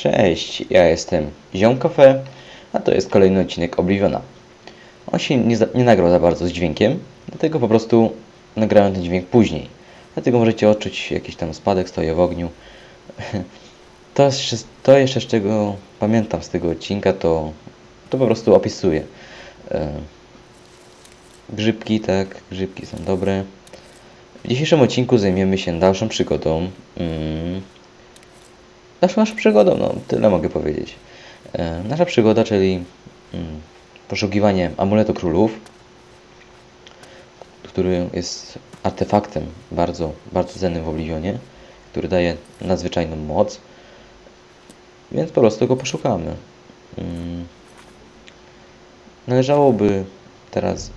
Cześć, ja jestem Ziom Cafe, a to jest kolejny odcinek Obliviona. On się nie, za, nie nagrał za bardzo z dźwiękiem, dlatego po prostu nagrałem ten dźwięk później. Dlatego możecie odczuć jakiś tam spadek, stoję w ogniu. To, jeszcze- to jeszcze z czego pamiętam z tego odcinka, to, to po prostu opisuję. E, Grzybki, tak, grzybki są dobre. W dzisiejszym odcinku zajmiemy się dalszą przygodą. Mm, Naszą, naszą przygodą, no tyle mogę powiedzieć. E, nasza przygoda, czyli mm, poszukiwanie amuletu królów, który jest artefaktem bardzo, bardzo cennym w Oblivionie, który daje nadzwyczajną moc, więc po prostu go poszukamy. Mm. Należałoby teraz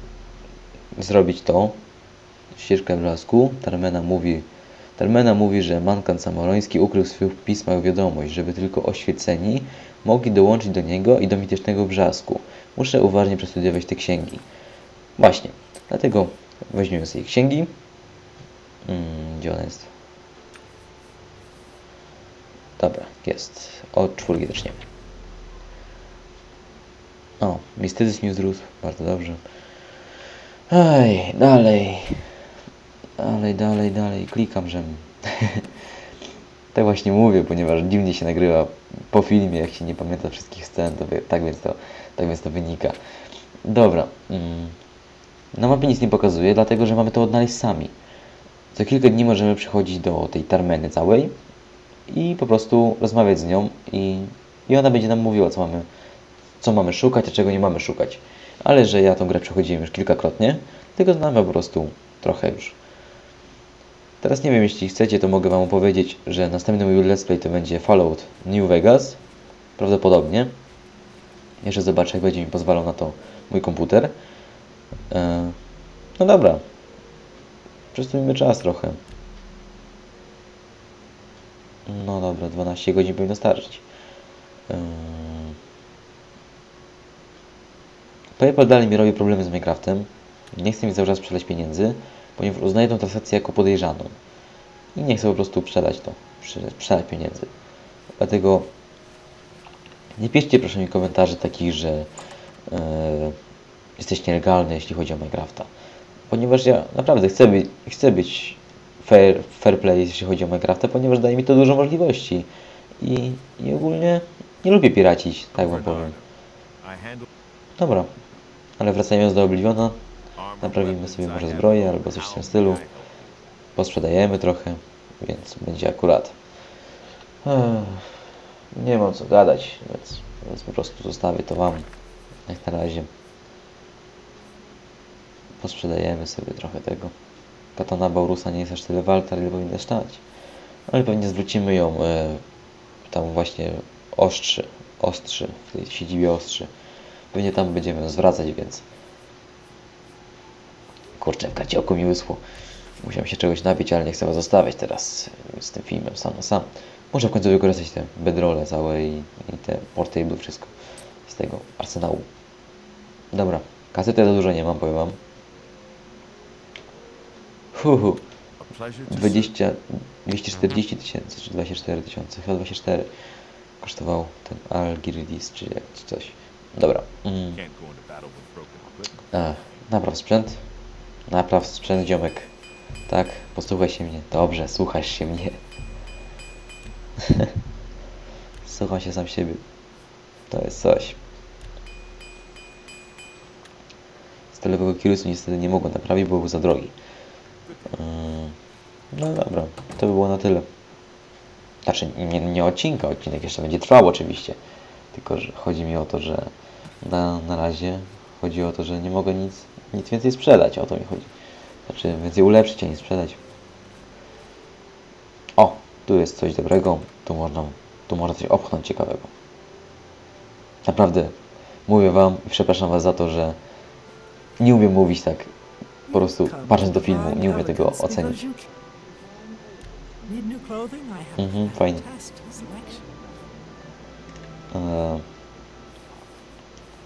zrobić to. Ścieżkę blasku. Tarmena mówi, Tarmena mówi, że Mankan Samoroński ukrył w swych pismach wiadomość, żeby tylko oświeceni mogli dołączyć do niego i do mitycznego brzasku. Muszę uważnie przestudiować te księgi. Właśnie, dlatego weźmiemy sobie księgi. Mm, gdzie ona jest? Dobra, jest. Od czwórki zaczniemy. O, mistycyzm mi wzrósł. Bardzo dobrze. Ej, dalej. Dalej, dalej, dalej. Klikam, że... tak właśnie mówię, ponieważ dziwnie się nagrywa po filmie, jak się nie pamięta wszystkich scen, to tak, więc to, tak więc to wynika. Dobra. Mm. Na mapie nic nie pokazuje, dlatego że mamy to odnaleźć sami. Co kilka dni możemy przychodzić do tej tarmeny całej i po prostu rozmawiać z nią i, i ona będzie nam mówiła, co mamy, co mamy szukać, a czego nie mamy szukać. Ale że ja tą grę przechodziłem już kilkakrotnie, tylko znamy po prostu trochę już. Teraz nie wiem, jeśli chcecie, to mogę Wam opowiedzieć, że następny mój let's play to będzie Fallout New Vegas. Prawdopodobnie. Jeszcze zobaczę, jak będzie mi pozwalał na to mój komputer. E, No dobra. Przestawimy czas trochę. No dobra, 12 godzin powinno starczyć. Ym. PayPal dalej mi robi problemy z Minecraftem. Nie chce mi cały czas sprzedać pieniędzy, ponieważ uznaje tą transakcję jako podejrzaną. I nie chcę po prostu sprzedać to, sprzedać pieniędzy. Dlatego nie piszcie proszę mi komentarzy takich, że yy, jesteś nielegalny, jeśli chodzi o Minecrafta. Ponieważ ja naprawdę chcę być, chcę być fair, fair play, jeśli chodzi o Minecrafta, ponieważ daje mi to dużo możliwości. I, i ogólnie nie lubię piracić, tak wam powiem. I handle Dobra, ale wracając do Obliviona, naprawimy sobie może zbroję albo coś w tym stylu. Posprzedajemy trochę, więc będzie akurat. Nie mam co gadać, więc, więc po prostu zostawię to Wam jak na razie. Posprzedajemy sobie trochę tego. Katana Baurusa nie jest aż tyle warta, ile powinna stać. Ale pewnie zwrócimy ją e, tam właśnie ostrzy, ostrzy, w tej siedzibie ostrzy. Pewnie tam będziemy zwracać, więc Kurczę, kaciołku mi wyschło. Musiałem się czegoś napić, ale nie chcę was zostawiać teraz z tym filmem sam na sam. Muszę w końcu wykorzystać te bedrole całe i, i te portable, wszystko z tego arsenału. Dobra, kasety za dużo nie mam, powiem wam. Huhu, A pleasure to 20, 240 tysięcy, czy 24 tysiące, chyba 24 kosztował ten Algiridis, czy, jak, coś. Dobra, mm. Ech, napraw sprzęt. Napraw sprzęt, ziomek. Tak, posłuchaj się mnie. Dobrze, słuchasz się mnie. Słucham się sam siebie. To jest coś. Stalowego kirusu niestety nie mogłem naprawić, bo był za drogi. Ym, No dobra, to by było na tyle. Znaczy, nie, nie odcinka, odcinek jeszcze będzie trwał oczywiście. Tylko, że chodzi mi o to, że na, na razie chodzi o to, że nie mogę nic, nic więcej sprzedać, o to mi chodzi. Znaczy, więcej ulepszyć, a nie sprzedać. O, tu jest coś dobrego, tu można, tu można coś opchnąć ciekawego. Naprawdę, mówię Wam i przepraszam Was za to, że nie umiem mówić tak, po prostu patrząc do filmu, nie umiem tego ocenić. Mhm, fajnie. Eee,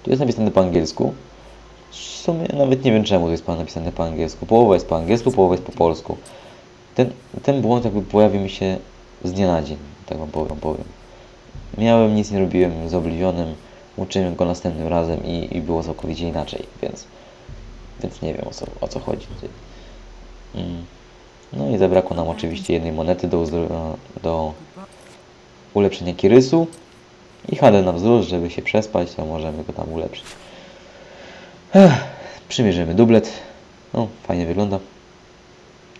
tu jest napisane po angielsku. W sumie nawet nie wiem czemu to jest napisane po angielsku. Połowa jest po angielsku, połowa jest po polsku. Ten, ten błąd jakby pojawił mi się z dnia na dzień, tak wam powiem. powiem. miałem, nic nie robiłem z Oblivionem, uczyłem go następnym razem i, i było całkowicie inaczej, więc, więc nie wiem o co, o co chodzi tutaj. Mm. No i zabrakło nam oczywiście jednej monety do, do ulepszenia Kirysu i Hadel nam wzrósł, żeby się przespać, to możemy go tam ulepszyć. Ech, przymierzymy dublet. O, fajnie wygląda.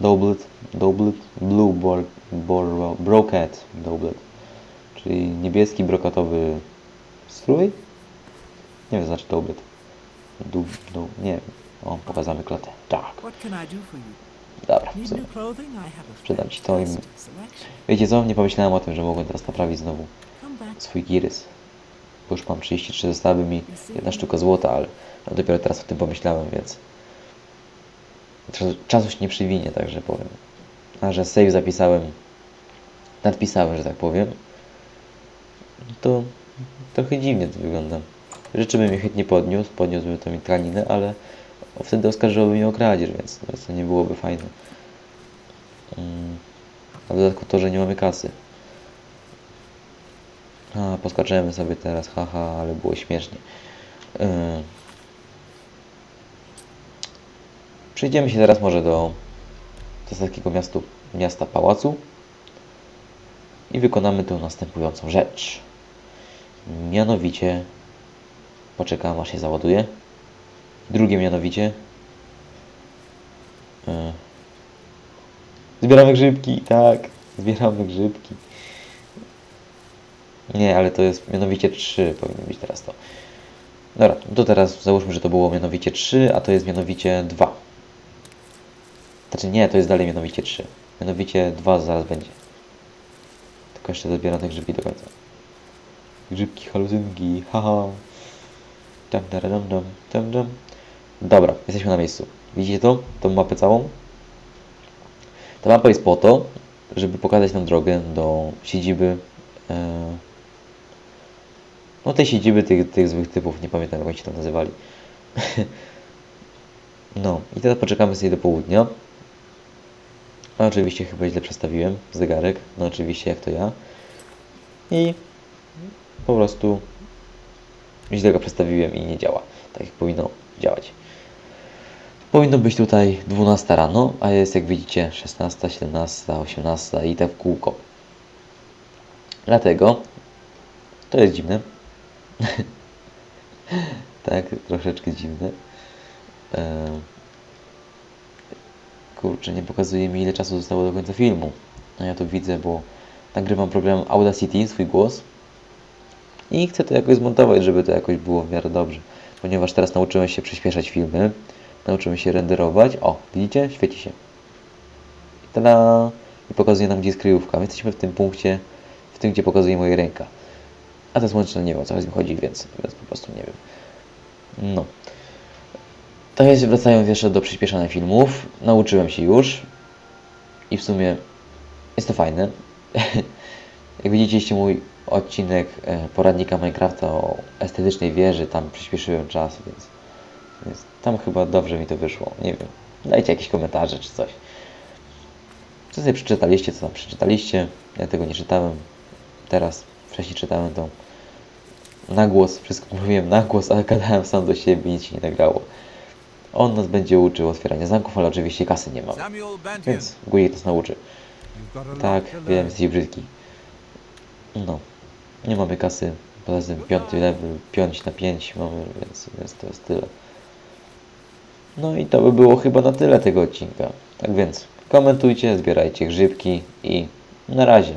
Doublet, doublet, blue bor, bor, brocat doublet, czyli niebieski brokatowy strój? Nie wiem, znaczy doublet. Du, du, nie wiem. O, pokazamy klatę. Tak, dobra. Sprzedam ci to i-. Wiecie co? Nie pomyślałem o tym, że mogłem teraz naprawić znowu swój girys. Bo już mam 33, zostałaby mi jedna sztuka złota, ale no dopiero teraz o tym pomyślałem, więc czasu- się nie przywinie, także powiem. A że save zapisałem, nadpisałem, że tak powiem, to trochę dziwnie to wygląda. Rzeczy bym je chętnie podniósł, podniósłbym to mi tkaninę, ale wtedy oskarżyłoby mnie o kradzież, więc więc to nie byłoby fajne. Mm. A w dodatku to, że nie mamy kasy. A, poskaczemy sobie teraz, haha, ale było śmiesznie. Yy. Się teraz może do, do takiego miastu, miasta pałacu i wykonamy tu następującą rzecz. Mianowicie, poczekam aż się załaduje. Drugie mianowicie, yy. zbieramy grzybki, tak, zbieramy grzybki. Nie, ale to jest mianowicie 3, powinno być teraz to. Dobra, to teraz załóżmy, że to było mianowicie 3, a to jest mianowicie 2. Znaczy nie, to jest dalej mianowicie 3. Mianowicie 2 zaraz będzie. Tylko jeszcze zabieram te grzybki do końca. Grzybki, haluzynki, haha. Dam, dam, dam, dam, dam. Dobra, jesteśmy na miejscu. Widzicie to? Tą mapę całą? Ta mapa jest po to, żeby pokazać nam drogę do siedziby e, no tej siedziby tych, tych złych typów, nie pamiętam jak oni się tam nazywali. no i teraz poczekamy sobie do południa. A oczywiście chyba źle przestawiłem zegarek, no oczywiście jak to ja. I po prostu źle go przestawiłem i nie działa, tak jak powinno działać. Powinno być tutaj 12 rano, a jest jak widzicie 16, 17, 18 i tak w kółko. Dlatego to jest dziwne. tak, troszeczkę dziwne. Kurczę, nie pokazuje mi ile czasu zostało do końca filmu. No ja to widzę, bo nagrywam program Audacity, swój głos. I chcę to jakoś zmontować, żeby to jakoś było w miarę dobrze. Ponieważ teraz nauczyłem się przyspieszać filmy. Nauczyłem się renderować. O, widzicie? Świeci się. I! I pokazuje nam, gdzie jest kryjówka. My jesteśmy w tym punkcie, w tym, gdzie pokazuje moja ręka. A to słoneczne nie wiem o co z chodzi, więc, więc po prostu nie wiem. No. Tak jest, wracając jeszcze do przyspieszania filmów. Nauczyłem się już. I w sumie jest to fajne. Jak widzieliście mój odcinek e, poradnika Minecrafta o estetycznej wieży, tam przyspieszyłem czas, więc, więc tam chyba dobrze mi to wyszło. Nie wiem. Dajcie jakieś komentarze czy coś. Co sobie przeczytaliście, co tam przeczytaliście. Ja tego nie czytałem. Teraz wcześniej czytałem to na głos, wszystko mówiłem na głos, ale gadałem sam do siebie, nic się nie nagrało. On nas będzie uczył otwierania zamków, ale oczywiście kasy nie Bantian. Więc Gujek nas nauczy. Tak, wiem, jesteś brzydki. No. Nie mamy kasy. Poza tym piąty level, 5 na 5 mamy, więc, więc to jest tyle. No i to by było chyba na tyle tego odcinka. Tak więc komentujcie, zbierajcie grzybki i na razie.